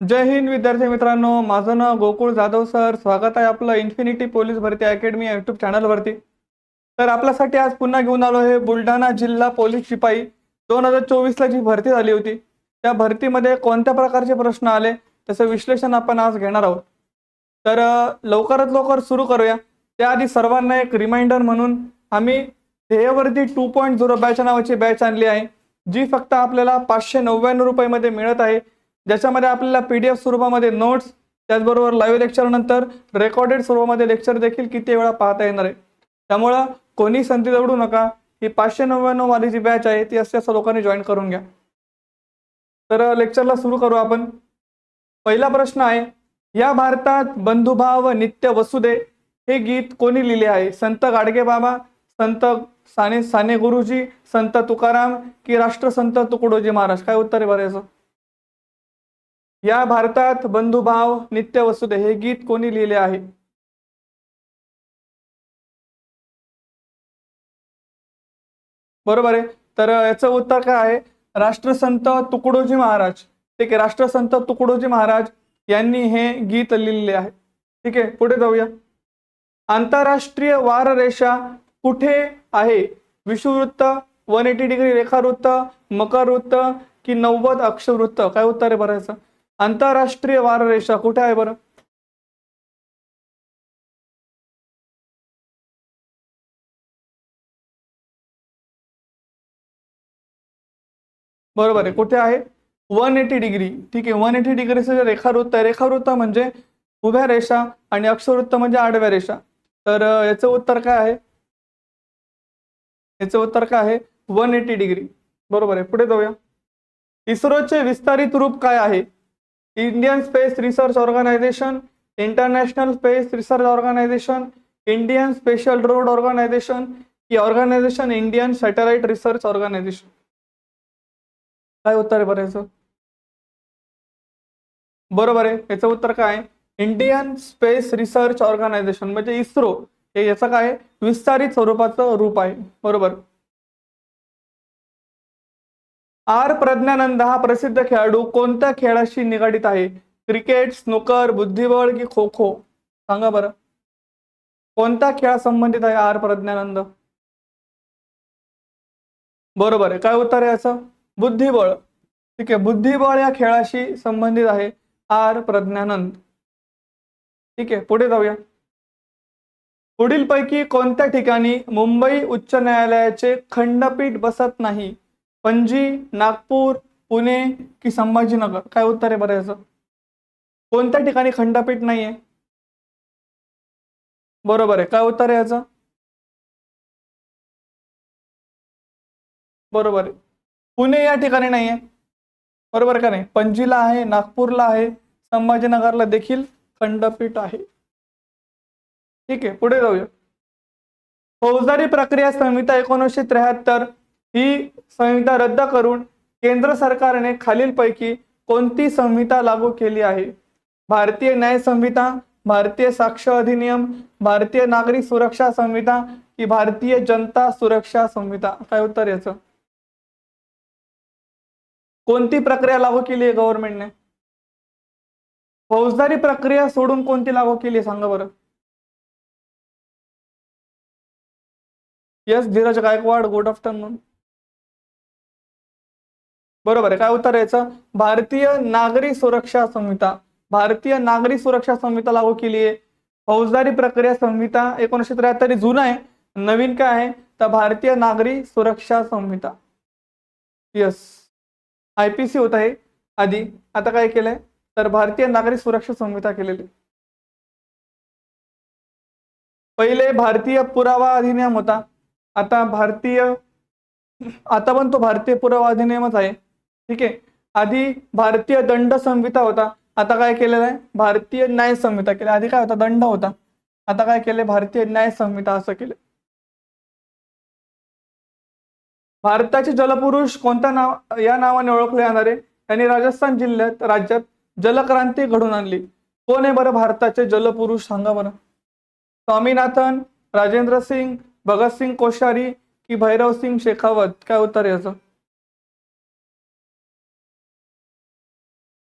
जय हिंद विद्यार्थी मित्रांनो माझं नाव गोकुळ जाधव सर. स्वागत आहे आपलं इन्फिनिटी पोलीस भरती अकॅडमी युट्यूब चॅनलवरती तर आपल्यासाठी आज पुन्हा घेऊन आलो हे बुलढाणा जिल्हा पोलीस शिपाई. दोन हजार चोवीसला जी भरती झाली होती त्या भरतीमध्ये कोणत्या प्रकारचे प्रश्न आले त्याचं विश्लेषण आपण आज घेणार आहोत. तर लवकरात लवकर सुरू करूया. त्याआधी सर्वांना एक रिमाइंडर म्हणून आम्ही ध्येयवर्ती टू पॉईंट झिरो बॅच नावाची बॅच आणली आहे जी फक्त आपल्याला पाचशे नव्याण्णव रुपयामध्ये मिळत आहे. ज्याच्यामध्ये आपल्याला पी डी एफ स्वरूपामध्ये नोट्स त्याचबरोबर लाईव्ह लेक्चर नंतर रेकॉर्डेड स्वरूपामध्ये लेक्चर देखील किती वेळा पाहता येणार आहे. त्यामुळं कोणी संधी दवडू नका. ही पाचशे नव्याण्णव वाली जी बॅच आहे. ती असं लोकांनी जॉईन करून घ्या. तर लेक्चरला सुरू करू आपण. पहिला प्रश्न आहे या भारतात बंधुभाव नित्य वसुदे हे गीत कोणी लिहिले आहे? संत गाडगे बाबा संत साने साने गुरुजी संत तुकाराम की राष्ट्रसंत तुकडोजी महाराज? काय उत्तर आहे बरं याचं? या भारतात बंधुभाव नित्य वसुदे हे गीत कोणी लिहिले आहे? बरोबर आहे. तर याचं उत्तर काय आहे? राष्ट्रसंत तुकडोजी महाराज. ठीक आहे राष्ट्रसंत तुकडोजी महाराज यांनी हे गीत लिहिलेले आहे. ठीक आहे पुढे जाऊया. आंतरराष्ट्रीय वाररेषा कुठे आहे? विषुवृत्त वन एटी डिग्री रेखावृत्त मकर वृत्त की नव्वद अक्षवृत्त? काय उत्तर आहे भरायचं आंतरराष्ट्रीय वाररेषा कुठे आहे बरं? बरोबर आहे. कुठे आहे? One eighty degree. ठीक आहे. वन एटी डिग्रीचं जे रेखावृत्त आहे रेखावृत्त म्हणजे उभ्या रेषा आणि अक्षवृत्त म्हणजे आडव्या रेषा. तर याचं उत्तर काय आहे? याचं उत्तर काय आहे? One eighty degree. बरोबर आहे. पुढे जाऊया. इस्रोचे विस्तारित रूप काय आहे? Indian space research organisation international space research organisation Indian special road organisation ही organisation Indian satellite research organisation काय उत्तर आहे बरं याचं? बरोबर आहे. याचं उत्तर काय आहे? इंडियन स्पेस रिसर्च ऑर्गनायझेशन म्हणजे इस्रो. हे याचं काय आहे? विस्तारित स्वरूपाचं रूप आहे. बरोबर. आर प्रज्ञानंद हा प्रसिद्ध खेळाडू कोणत्या खेळाशी निगडित आहे? क्रिकेट स्नूकर बुद्धिबळ की खो खो सांगा बरं. कोणत्या खेळा संबंधित आहे आर प्रज्ञानंद? बरोबर आहे. काय उत्तर आहे याचं? बुद्धिबळ. ठीक आहे. बुद्धिबळ या खेळाशी संबंधित आहे आर प्रज्ञानंद. ठीक आहे. पुढे जाऊया. पुढीलपैकी कोणत्या ठिकाणी मुंबई उच्च न्यायालयाचे खंडपीठ बसत नाही? पणजी नागपूर पुणे की संभाजीनगर? काय उत्तर आहे बरं याचं? कोणत्या ठिकाणी खंडपीठ नाहीये? बरोबर आहे. काय उत्तर आहे याचं? बरोबर आहे. पुणे या ठिकाणी नाहीये. बरोबर का नाही? पणजीला आहे नागपूरला आहे संभाजीनगरला देखील खंडपीठ आहे. ठीक आहे पुढे जाऊया. फौजदारी प्रक्रिया संहिता एकोणीसशे त्र्याहत्तर ही संहिता रद्द करून केंद्र सरकारने खालीलपैकी कोणती संहिता लागू केली आहे? भारतीय न्याय संहिता भारतीय साक्ष अधिनियम भारतीय नागरिक सुरक्षा संहिता की भारतीय जनता सुरक्षा संहिता? काय उत्तर याचं? कोणती प्रक्रिया लागू केली आहे गव्हर्नमेंटने फौजदारी प्रक्रिया सोडून कोणती लागू केली आहे? सांगा बरं. Yes Dheeraj Gaikwad good afternoon बरोबर आहे. काय उत्तर आहे याचं भारतीय नागरी सुरक्षा संहिता. भारतीय नागरी सुरक्षा संहिता लागू केली आहे. फौजदारी प्रक्रिया संहिता एकोणीसशे त्र्याहत्तर जुना आहे. नवीन काय आहे? तर भारतीय नागरी सुरक्षा संहिता. यस आय पी सी होत आहे आधी. आता काय केलंय? तर भारतीय नागरी सुरक्षा संहिता केलेली पहिले भारतीय पुरावा अधिनियम होता. आता भारतीय आता पण तो भारतीय पुरावा अधिनियमच आहे. ठीक आहे. आधी भारतीय दंड संहिता होता. आता काय केलेलं आहे? भारतीय न्याय संहिता केली. आधी काय होता? दंड होता. आता काय केले? भारतीय न्याय संहिता असं केलं. भारताचे जलपुरुष कोणत्या नाव या नावाने ओळखले जाणारे? त्यांनी राजस्थान जिल्ह्यात राज्यात जलक्रांती घडून आणली. कोण आहे बरं भारताचे जलपुरुष? सांगा बरं. स्वामीनाथन राजेंद्र सिंग भगतसिंग कोश्यारी की भैरव सिंग शेखावत? काय उत्तर याचं?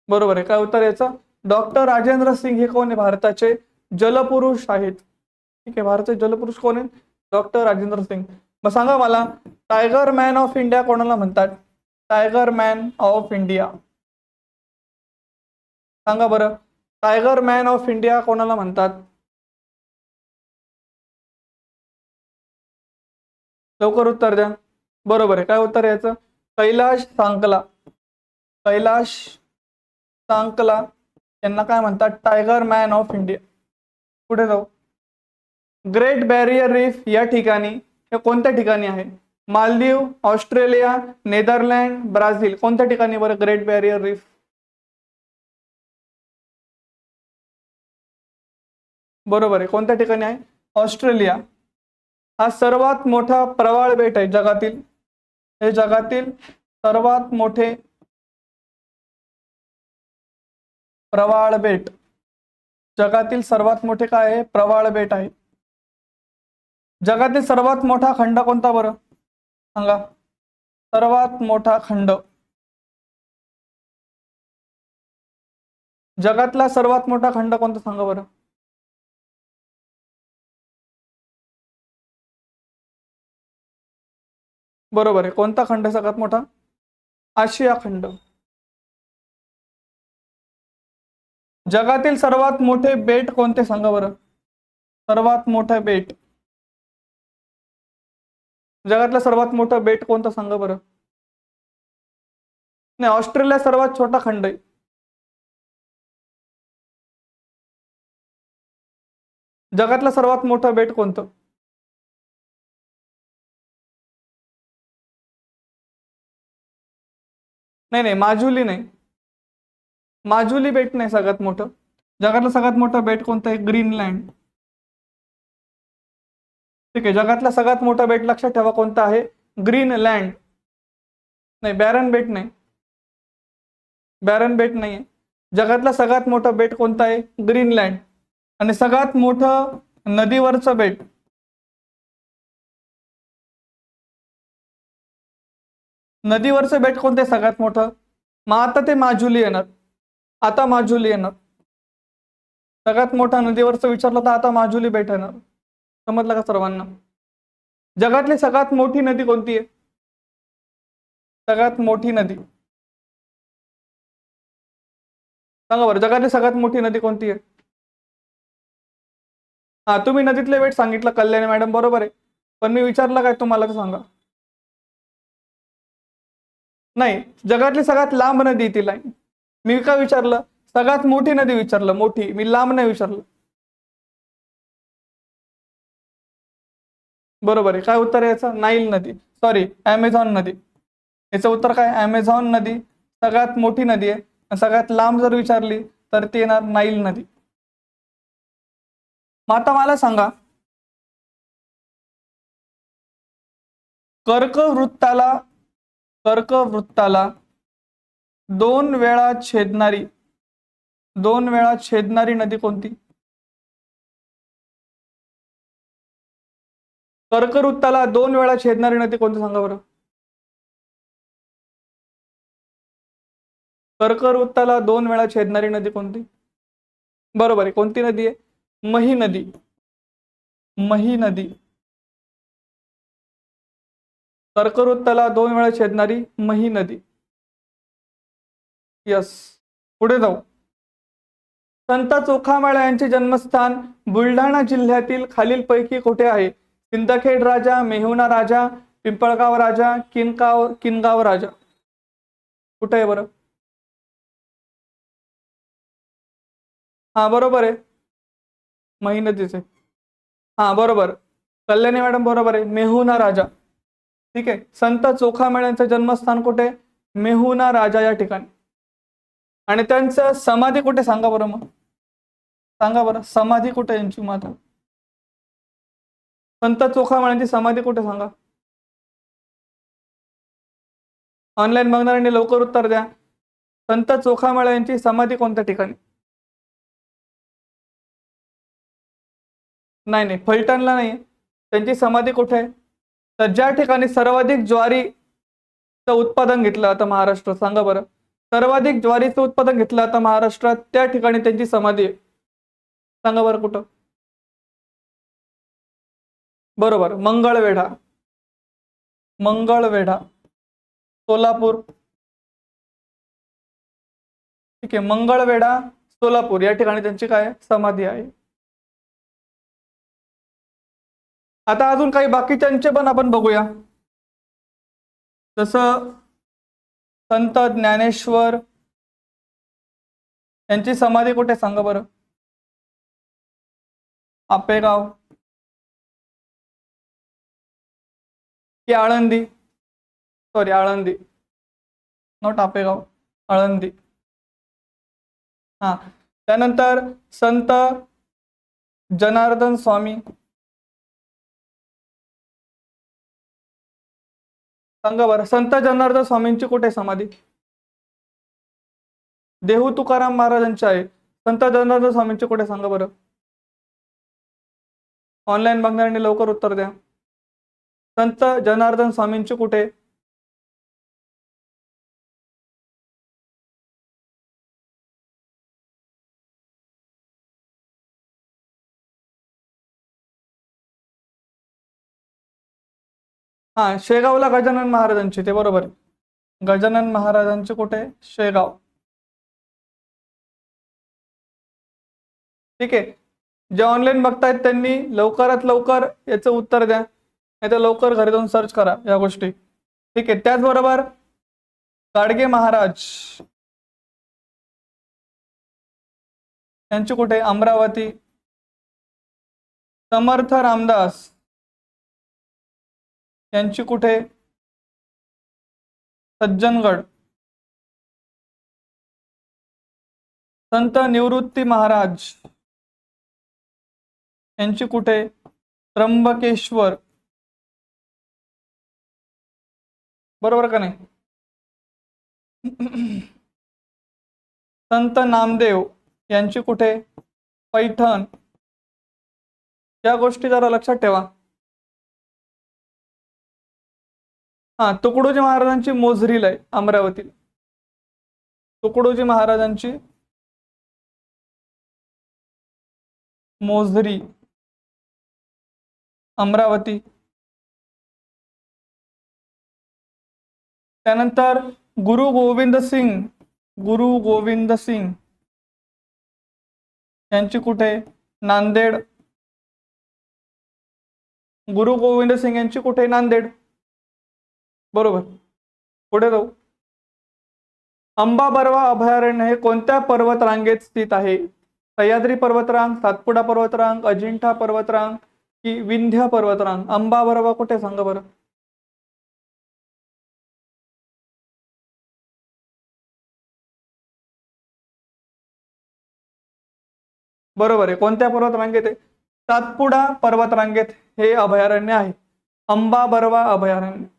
बरोबर आहे. काय उत्तर याचं? डॉक्टर राजेंद्र सिंग हे कोण आहे? भारताचे जलपुरुष आहेत. ठीक आहे भारताचे जलपुरुष कोण आहेत? डॉक्टर राजेंद्र सिंग. मग सांगा मला टायगर मॅन ऑफ इंडिया कोणाला म्हणतात? टायगर मॅन ऑफ इंडिया सांगा बरं टायगर मॅन ऑफ इंडिया कोणाला म्हणतात? लवकर उत्तर द्या. बरोबर आहे. काय उत्तर याचं? कैलाश सांकला. कैलाश सांकला यांना काय म्हणतात? टायगर मॅन ऑफ इंडिया पुढे जाऊ? ग्रेट बॅरियर रीफ या ठिकाणी हे कोणत्या ठिकाणी आहे? Maldives Australia Netherland Brazil. कोणत्या ठिकाणी बरं ग्रेट बॅरियर रीफ बरोबर आहे. कोणत्या ठिकाणी आहे? ऑस्ट्रेलिया. हा सर्वात मोठा प्रवाळ बेट आहे जगातील. हे जगातील सर्वात मोठे प्रवाळ बेट. जगातील सर्वात मोठे काय आहे? प्रवाळ बेट आहे. जगातील सर्वात मोठा खंड कोणता बरं? सांगा. सर्वात मोठा खंड. जगातला सर्वात मोठा खंड कोणता सांगा बरं? बरोबर आहे. कोणता खंड सगळ्यात मोठा? आशिया खंड. जगातील सर्वात मोठे बेट कोणते सांगा बरं? सर्वात मोठं बेट. जगातलं सर्वात मोठं बेट कोणतं सांगा बरं? नाही ऑस्ट्रेलिया सर्वात छोटा खंड आहे. जगातलं सर्वात मोठं बेट कोणतं? नाही नाही माजुली नाही. माजुली बेट नाही सगळ्यात मोठं. जगातलं सगळ्यात मोठं बेट कोणतं आहे? ग्रीनलँड. ठीक आहे जगातलं सगळ्यात मोठा बेट लक्षात ठेवा कोणतं आहे? ग्रीनलँड. नाही बॅरन बेट नाही. बॅरन बेट नाही जगातला सगळ्यात मोठा बेट कोणतं आहे? ग्रीनलँड. आणि सगळ्यात मोठं नदीवरचं बेट. नदीवरचं बेट कोणतं आहे? सगळ्यात मोठं. मग आता ते माजुली येणार. आता माजुली येणार. सगळ्यात मोठा नदीवरचं विचारलं तर आता माजुली बेट येणार. समजलं का सर्वांना? जगातली सगळ्यात मोठी नदी कोणती आहे? सगळ्यात मोठी नदी. सांगा बरं जगातली सगळ्यात मोठी नदी कोणती आहे? हा तुम्ही नदीतले वेट सांगितलं कल्याणी मॅडम बरोबर आहे. पण मी विचारलं काय तुम्हाला ते सांगा. नाही जगातली सगळ्यात लांब नदी ती लाईन मी का विचारलं? सगळ्यात मोठी नदी विचारलं मोठी. मी लांब नाही विचारलं. बरोबर आहे. काय उत्तर आहे याचं? नाईल नदी. सॉरी ॲमेझॉन नदी. याचं उत्तर काय? ॲमेझॉन नदी. सगळ्यात मोठी नदी आहे. सगळ्यात लांब जर विचारली तर ती येणार नाईल नदी. मग आता मला सांगा. कर्कवृत्ताला कर्कवृत्ताला दोन वेळा छेदणारी दोन वेळा छेदणारी नदी कोणती? कर्कवृत्ताला दोन वेळा छेदणारी नदी कोणती सांगा बरं. कर्कवृत्ताला दोन वेळा छेदणारी नदी कोणती? बरोबर आहे कोणती नदी आहे? मही नदी. मही नदी. कर्कवृत्ताला दोन वेळा छेदणारी मही नदी. यस. पुढे जाऊ. संत चोखामाळा यांचे जन्मस्थान बुलढाणा जिल्ह्यातील खालीलपैकी कुठे आहे? सिंदखेड राजा मेहुना राजा पिंपळगाव राजा किनगाव किनगाव राजा. कुठे आहे बरं? हा बरोबर आहे. मेहनतीचे हा बरोबर. कल्याणी मॅडम बरोबर आहे. मेहुना राजा. ठीक आहे. संत चोखामेळ्यांचं जन्मस्थान कुठे? मेहुना राजा या ठिकाणी. आणि त्यांचं समाधी कुठे सांगा बरं मग? सांगा बरं समाधी कुठे यांची माता? संत चोखामाळ्यांची समाधी कुठे सांगा? ऑनलाईन बघणाऱ्यांनी लवकर उत्तर द्या. संत चोखामेळा यांची समाधी कोणत्या ठिकाणी? नाही नाही फलटणला नाही त्यांची समाधी कुठे आहे? तर ज्या ठिकाणी सर्वाधिक ज्वारीचं उत्पादन घेतलं आता महाराष्ट्र सांगा बरं. सर्वाधिक ज्वारीचं उत्पादन घेतलं आता महाराष्ट्रात त्या ठिकाणी त्यांची समाधी आहे. सांगा बरं कुठं? बरोबर मंगळवेढा. मंगळवेढा. सोलापूर. ठीक आहे मंगळवेढा सोलापूर या ठिकाणी त्यांची काय समाधी आहे. आता अजून काही बाकीच्यांचे पण आपण बघूया. जसं संत ज्ञानेश्वर यांची समाधी कुठे सांगा बरं. आपेगाव. की आळंदी? सॉरी आळंदी. नॉट आपेगाव आळंदी. हा. त्यानंतर संत जनार्दन स्वामी. सांगा बरं. संत जनार्दन स्वामींची कुठे समाधी? देहू तुकाराम महाराजांची आहे. संत जनार्दन स्वामींची कुठे? सांगा बरं. ऑनलाईन बघणाऱ्यांनी लवकर उत्तर द्या. संत जनार्दन स्वामींची कुठे? हा शेगावला गजानन महाराजांची ते बरोबर आहे. गजानन महाराजांचे कुठे? शेगाव. ठीक आहे. जे ऑनलाईन बघतायत त्यांनी लवकरात लवकर याचं उत्तर द्या. नाही तर लवकर घरी जाऊन सर्च करा या गोष्टी. ठीक आहे त्याचबरोबर गाडगे महाराज. यांची कुठे? अमरावती. समर्थ रामदास. यांची कुठे? सज्जनगड. संत निवृत्ती महाराज. यांची कुठे? त्र्यंबकेश्वर. बरोबर का नाही? संत नामदेव यांची कुठे? पैठण. या गोष्टी जरा लक्षात ठेवा. हा तुकडोजी महाराजांची मोजरीला आहे अमरावतीला. तुकडोजी महाराजांची मोझरी अमरावती. त्यानंतर गुरु गोविंद सिंग गुरु गोविंद सिंग. यांची कुठे? नांदेड. गुरु गोविंद सिंग यांची कुठे नांदेड? बरोबर. पुढे जाऊ. अंबा बर्वा अभयारण्य हे कोणत्या पर्वत रांगेत स्थित आहे? सह्याद्री पर्वतरांग सातपुडा पर्वतरांग अजिंठा पर्वतरांग की विंध्य पर्वतरांग? अंबा बर्वा कुठे सांगा बरं. बरोबर आहे. कोणत्या पर्वत रांगेत आहे? सातपुडा पर्वत रांगेत हे अभयारण्य आहे. अंबा बर्वा अभयारण्य.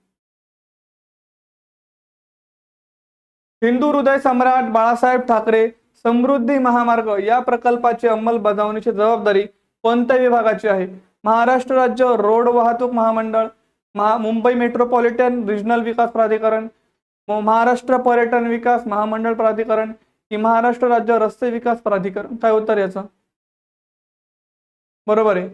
हिंदू हृदय सम्राट बाळासाहेब ठाकरे समृद्धी महामार्ग या प्रकल्पाची अंमलबजावणीची जबाबदारी कोणत्या विभागाची आहे. महाराष्ट्र राज्य रोड वाहतूक महामंडळ महा मुंबई मेट्रोपॉलिटन रिजनल विकास प्राधिकरण महाराष्ट्र पर्यटन विकास महामंडळ प्राधिकरण की महाराष्ट्र राज्य रस्ते विकास प्राधिकरण. काय उत्तर याचं? बरोबर आहे.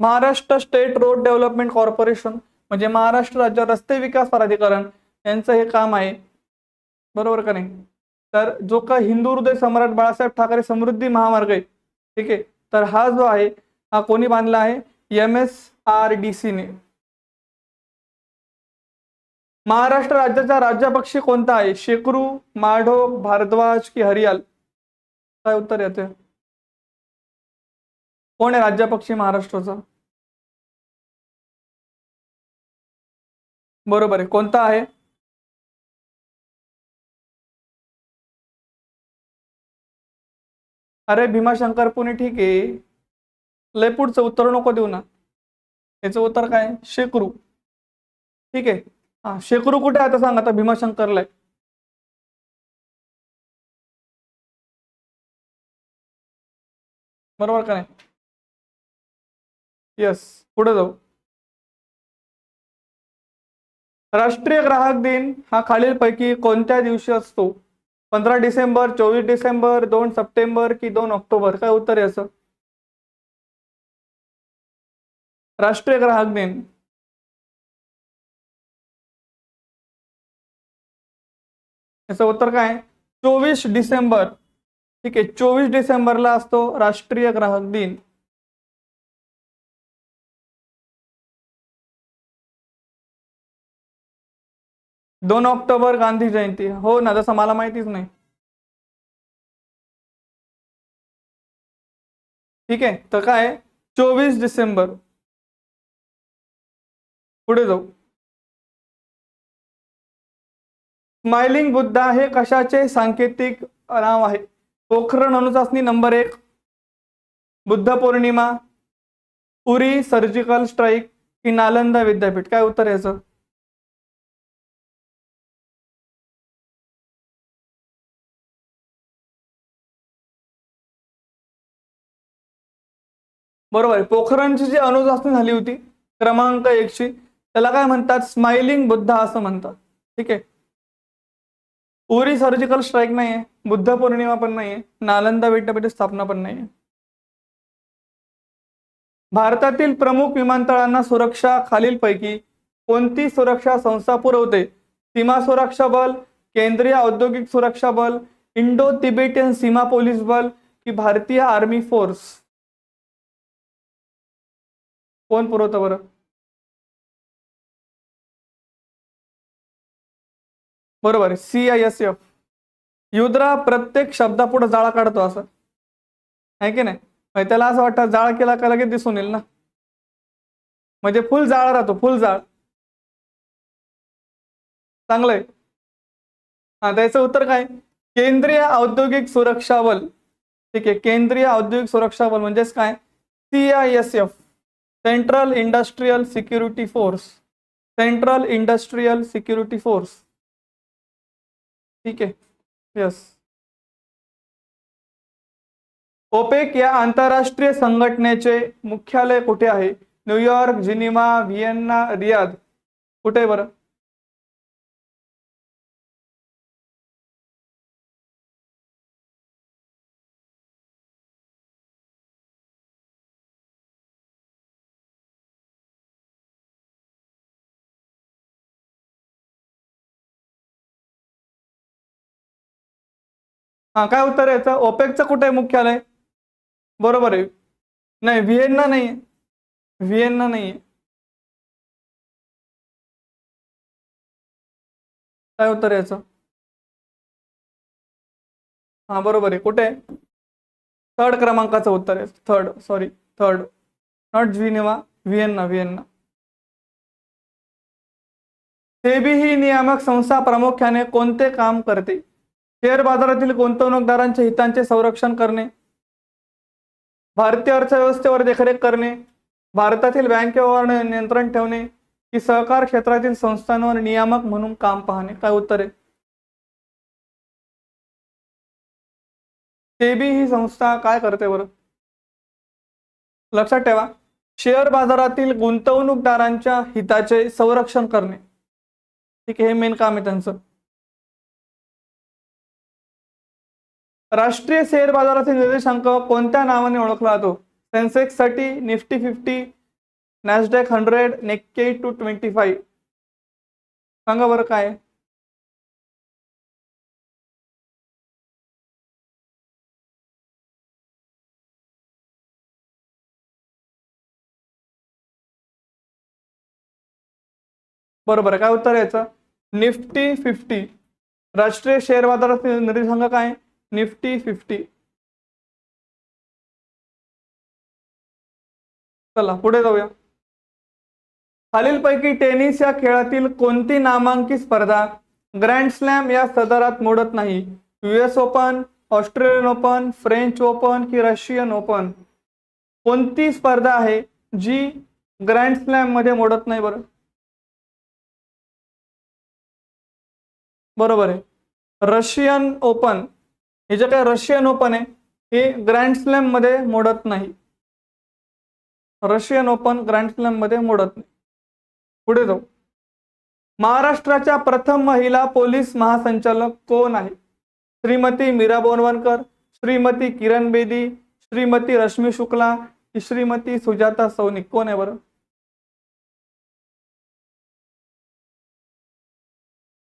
Maharashtra state road development corporation म्हणजे महाराष्ट्र राज्य रस्ते विकास प्राधिकरण यांचं हे काम आहे. बरोबर का नाही? तर जो का हिंदू हृदय सम्राट बाळासाहेब ठाकरे समृद्धी महामार्ग आहे ठीक आहे? तर हा जो आहे हा कोणी बांधला आहे? एम एस आर डी सीने महाराष्ट्र राज्याचा राज्यपक्षी कोणता आहे? शेकरू माढो भारद्वाज की हरियाल? काय उत्तर येते कोण आहे राज्यपक्षी महाराष्ट्राचा? बरोबर आहे. कोणता आहे? अरे भीमाशंकर पुणे ठीक आहे. लय पुढचं उत्तर नको देऊ ना. याचं उत्तर काय? शेकरू. ठीक आहे. हा शेकरू कुठे आहे आता सांग आता भीमाशंकरला. बरोबर का नाही? यस पुढे जाऊ. राष्ट्रीय ग्राहक दिन हा खालीलपैकी कोणत्या दिवशी असतो? पंधरा डिसेंबर चोवीस डिसेंबर दोन सप्टेंबर की दोन ऑक्टोबर? काय उत्तर आहे याचं? राष्ट्रीय ग्राहक दिन. याचं उत्तर काय? चोवीस डिसेंबर. ठीक आहे चोवीस डिसेंबरला असतो राष्ट्रीय ग्राहक दिन. दोन ऑक्टोबर गांधी जयंती. हो ना जसं मला माहितीच नाही. ठीक आहे तर काय चोवीस डिसेंबर. पुढे जाऊ. स्माइलिंग बुद्धा हे कशाचे सांकेतिक नाव आहे? पोखरण अणुचाचणी नंबर एक. बुद्ध पौर्णिमा. Uri surgical strike. की नालंदा विद्यापीठ. काय उत्तर याचं? बरोबर आहे. पोखरणची जी अणुचाचणी झाली होती क्रमांक एकची त्याला काय म्हणतात? स्माइलिंग बुद्ध असं म्हणतात. ठीक आहे? उरी सर्जिकल स्ट्राईक नाही आहे बुद्ध पौर्णिमा पण नाही आहे नालंदा विद्यापीठ स्थापना पण नाही आहे भारतातील प्रमुख विमानतळांना सुरक्षा खालीलपैकी कोणती सुरक्षा संस्था पुरवते? सीमा सुरक्षा बल केंद्रीय औद्योगिक सुरक्षा बल इंडो तिबेटियन सीमा पोलीस बल की भारतीय आर्मी फोर्स? कोण पुरवतं बरं? बरोबर सी आय एस एफ युद्रा प्रत्येक शब्दापुढे जाळा काढतो असं. आहे की नाही? त्याला असं वाटतं जाळ केला का लगेच दिसून येईल ना? म्हणजे फुल जाळ राहतो फुल जाळ. चांगलंय हा त्याचं उत्तर काय? केंद्रीय औद्योगिक सुरक्षा बल. ठीक आहे. केंद्रीय औद्योगिक सुरक्षा बल म्हणजेच काय? C I S F central industrial security force central industrial security force ठीक आहे. यस ओपेक या आंतरराष्ट्रीय संघटनेचे मुख्यालय कुठे आहे? New York Geneva Vienna Riyadh. कुठे बरं? हा काय उत्तर आहे याचं ओपेकचं कुठे आहे मुख्यालय? बरोबर आहे. नाही व्हिएन्ना नाही व्हिएन्ना नाही काय उत्तर आहे याचं हा बरोबर आहे. कुठे? आहे थर्ड क्रमांकाचं उत्तर आहे. Third sorry third not Geneva Vienna Vienna. SEBI ही नियामक संस्था प्रामुख्याने कोणते काम करते? शेअर बाजारातील गुंतवणूकदारांच्या हितांचे संरक्षण करणे भारतीय अर्थव्यवस्थेवर देखरेख करणे भारतातील बँकेवर नियंत्रण ठेवणे की सहकार क्षेत्रातील संस्थांवर नियामक म्हणून काम पाहणे? काय उत्तर आहे? सेबी ही संस्था काय करते बरं? लक्षात ठेवा शेअर बाजारातील गुंतवणूकदारांच्या हिताचे संरक्षण करणे. ठीक आहे हे मेन काम आहे त्यांचं. राष्ट्रीय शेअर बाजारातील निर्देशांक कोणत्या नावाने ओळखला जातो? सेन्सेक्ससाठी Nifty fifty Nasdaq hundred Nikkei two twenty five. सांगा बरं काय? बरोबर काय उत्तर यायचं? Nifty fifty. राष्ट्रीय शेअर बाजारातील निर्देशांक काय? निफ्टी फिफ्टी. चला पुढे जाऊया. खालीलपैकी टेनिस या खेळातील कोणती नामांकित स्पर्धा ग्रँड स्लॅम या सदरात मोडत नाही? US Open Australian Open French Open की रशियन ओपन? कोणती स्पर्धा आहे जी ग्रँड स्लॅममध्ये मोडत नाही बरं? बरोबर आहे. Russian Open. हे जे काय रशियन ओपन आहे हे ग्रँड स्लॅममध्ये मोडत नाही. रशियन ओपन ग्रँड स्लॅममध्ये मोडत नाही. पुढे जाऊ. महाराष्ट्राच्या प्रथम महिला पोलीस महासंचालक कोण आहे? श्रीमती मीरा बोरवणकर श्रीमती किरण बेदी श्रीमती रश्मी शुक्ला श्रीमती सुजाता सौनिक? कोण आहे बरं?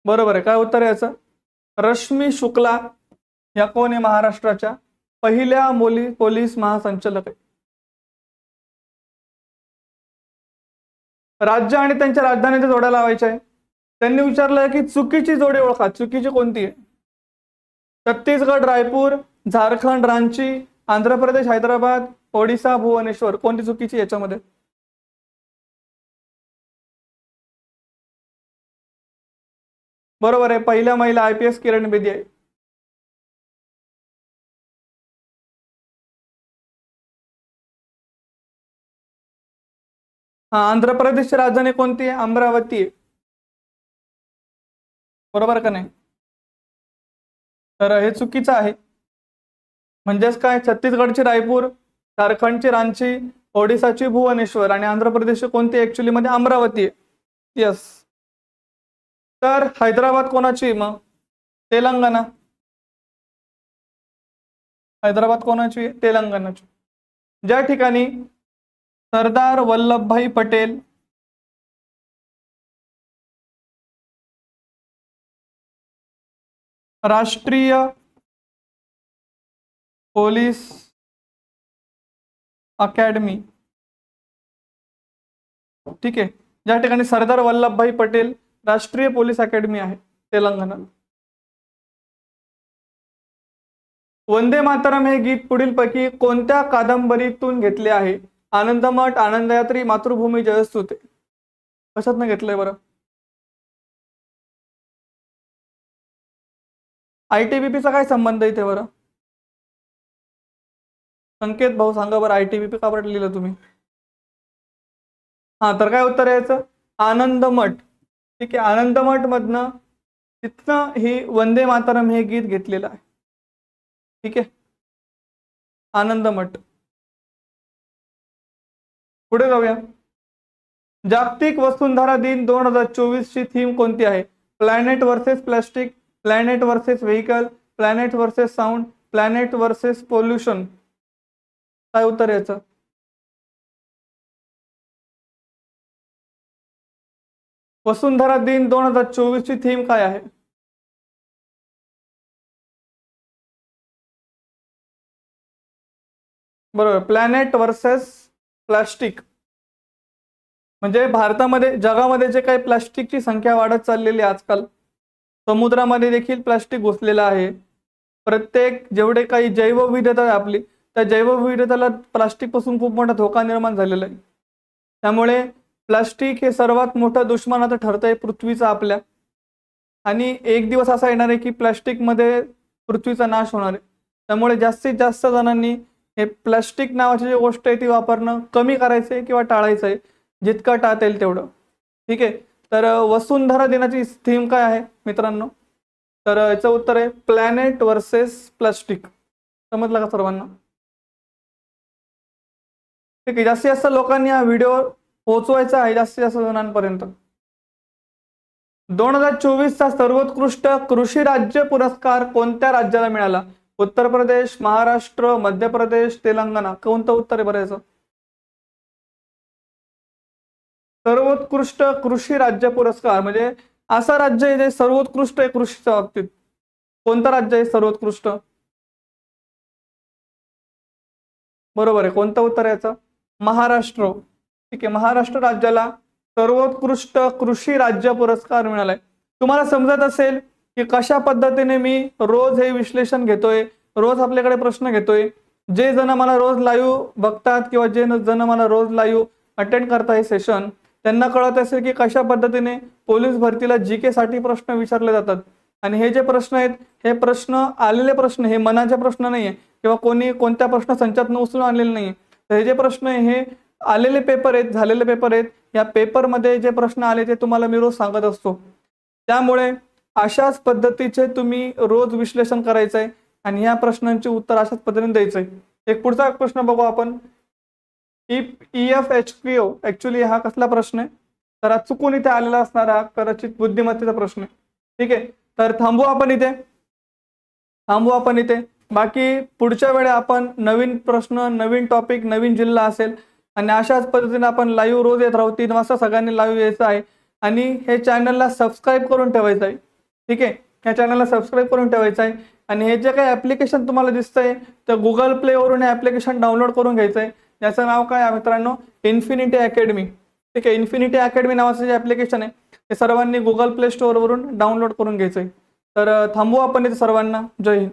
बरोबर आहे. काय उत्तर आहे याचं? रश्मी शुक्ला या कोण आहे महाराष्ट्राच्या पहिल्या मोली पोलीस महासंचालक आहे राज्य आणि त्यांच्या राजधानीच्या जोड्या लावायच्या आहे. त्यांनी विचारलं की चुकीची जोडी ओळखा. चुकीची कोणती आहे? छत्तीसगड रायपूर झारखंड रांची आंध्र प्रदेश हैदराबाद ओडिसा भुवनेश्वर. कोणती चुकीची याच्यामध्ये? बरोबर आहे. पहिल्या महिला I P S Kiran Bedi आहे. आंध्र प्रदेशची राजधानी कोणती आहे? अमरावती. आहे बरोबर का नाही? तर हे चुकीचं आहे. म्हणजेच काय? छत्तीसगडची रायपूर झारखंडची रांची ओडिसाची भुवनेश्वर आणि आंध्र प्रदेशची कोणती ऍक्च्युली मध्ये अमरावती आहे. यस तर हैदराबाद कोणाची मग? तेलंगणा. हैदराबाद कोणाची आहे? तेलंगणाची. ज्या ठिकाणी सरदार वल्लभभाई पटेल. राष्ट्रीय पोलीस अकॅडमी. ठीक आहे. ज्या ठिकाणी सरदार वल्लभभाई पटेल राष्ट्रीय पोलीस अकॅडमी आहे तेलंगणा वंदे मातरम हे गीत पुढीलपैकी कोणत्या कादंबरीतून घेतले आहे? आनंदमठ आनंदयात्री मातृभूमी जयस्तुते. कशातनं घेतलंय बरं? आय टी बी पीचा काय संबंध इथे बरं? संकेत भाऊ सांगा बरं आय टी बी पी का बरं लिहिलं तुम्ही? हा तर काय उत्तर यायचं? आनंदमठ. ठीक आहे आनंदमठ मधनं तिथनं ही वंदे मातरम हे गीत घेतलेलं आहे. ठीक आहे? आनंदमठ. पुढे जाऊया. जागतिक वसुंधरा दिन दोन हजार चोवीस ची थीम कोणती आहे? Planet versus plastic planet versus vehicle planet versus sound planet versus pollution काय उत्तर याचं वसुंधरा दिन दोन हजार चोवीस ची थीम काय आहे? बरोबर. Planet versus plastic. म्हणजे भारतामध्ये जगामध्ये जे काही प्लास्टिकची संख्या वाढत चाललेली आहे आजकाल समुद्रामध्ये देखील प्लास्टिक घुसलेलं आहे. प्रत्येक जेवढे काही जैवविविधता आहे आपली त्या जैवविविधतेला प्लास्टिकपासून खूप मोठा धोका निर्माण झालेला आहे. त्यामुळे प्लास्टिक हे सर्वात मोठं दुश्मन आता आहे पृथ्वीचा आपल्या. आणि एक दिवस असा येणार आहे की प्लास्टिकमध्ये पृथ्वीचा नाश होणार आहे. त्यामुळे जास्तीत जास्त जणांनी हे प्लास्टिक नावाची जी गोष्ट आहे ती वापरणं कमी करायचं आहे किंवा टाळायचं आहे? जितकं टाळता येईल तेवढं. ठीक आहे? तर वसुंधरा दिनाची थीम काय आहे मित्रांनो? तर याचं उत्तर आहे प्लॅनेट वर्सेस प्लास्टिक समजलं का सर्वांना? ठीक आहे. जास्तीत जास्त लोकांनी हा व्हिडिओ पोहोचवायचा आहे जास्तीत जास्त जणांपर्यंत. दोन हजार चोवीसचा सर्वोत्कृष्ट कृषी राज्य पुरस्कार कोणत्या राज्याला मिळाला? उत्तर प्रदेश महाराष्ट्र मध्य प्रदेश तेलंगणा. कोणतं उत्तर आहे भरायचं सर्वोत्कृष्ट कृषी राज्य पुरस्कार. म्हणजे असं राज्य आहे जे सर्वोत्कृष्ट आहे कृषीच्या बाबतीत. कोणतं राज्य आहे सर्वोत्कृष्ट? बरोबर आहे. कोणतं उत्तर आहे याचं? महाराष्ट्र. ठीक आहे. महाराष्ट्र राज्याला सर्वोत्कृष्ट कृषी राज्य पुरस्कार मिळालाय. तुम्हाला समजत असेल की कशा पद्धतीने मी रोज हे विश्लेषण घेतोय रोज आपल्याकडे प्रश्न घेतोय. जे जण मला रोज लाईव्ह बघतात किंवा जे जण मला रोज लाईव्ह अटेंड करता हे सेशन त्यांना कळत असेल की कशा पद्धतीने पोलीस भरतीला जी के साठी प्रश्न विचारले जातात. आणि हे जे प्रश्न आहेत हे प्रश्न आलेले प्रश्न हे मनाचे प्रश्न नाही आहे किंवा कोणी कोणत्या प्रश्न संचात उचलून आणलेले नाहीये. तर हे जे प्रश्न आहे हे आलेले पेपर आहेत झालेले पेपर आहेत. या पेपरमध्ये जे प्रश्न आले ते तुम्हाला मी रोज सांगत असतो. त्यामुळे अशाच पद्धतीचे तुम्ही रोज विश्लेषण करायचं आहे आणि या प्रश्नांची उत्तर अशाच पद्धतीने द्यायचं आहे एक पुढचा प्रश्न बघू आपण. E F H P O actually हा कसला प्रश्न आहे? तर हा चुकून इथे आलेला असणारा कदाचित बुद्धिमत्तेचा प्रश्न आहे. ठीक आहे? तर थांबू आपण इथे. थांबू आपण इथे. बाकी पुढच्या वेळे आपण नवीन प्रश्न नवीन टॉपिक नवीन जिल्हा असेल आणि अशाच पद्धतीने आपण लाईव्ह रोज येत राहू. तीन वाजता सगळ्यांनी लाईव्ह यायचं आहे. आणि हे चॅनलला सबस्क्राईब करून ठेवायचं आहे. ठीक आहे? या चॅनलला सबस्क्राईब करून ठेवायचं आहे. आणि हे जे काही ॲप्लिकेशन तुम्हाला दिसतंय तर गुगल प्लेवरून हे ॲप्लिकेशन डाउनलोड करून घ्यायचं आहे. याचं नाव काय आहे मित्रांनो? इन्फिनिटी अकॅडमी ठीक आहे? इन्फिनिटी अकॅडमी नावाचं जे ॲप्लिकेशन आहे ते सर्वांनी गुगल प्ले स्टोअरवरून डाउनलोड करून घ्यायचं आहे. तर थांबू आपण इथे सर्वांना. जय हिंद.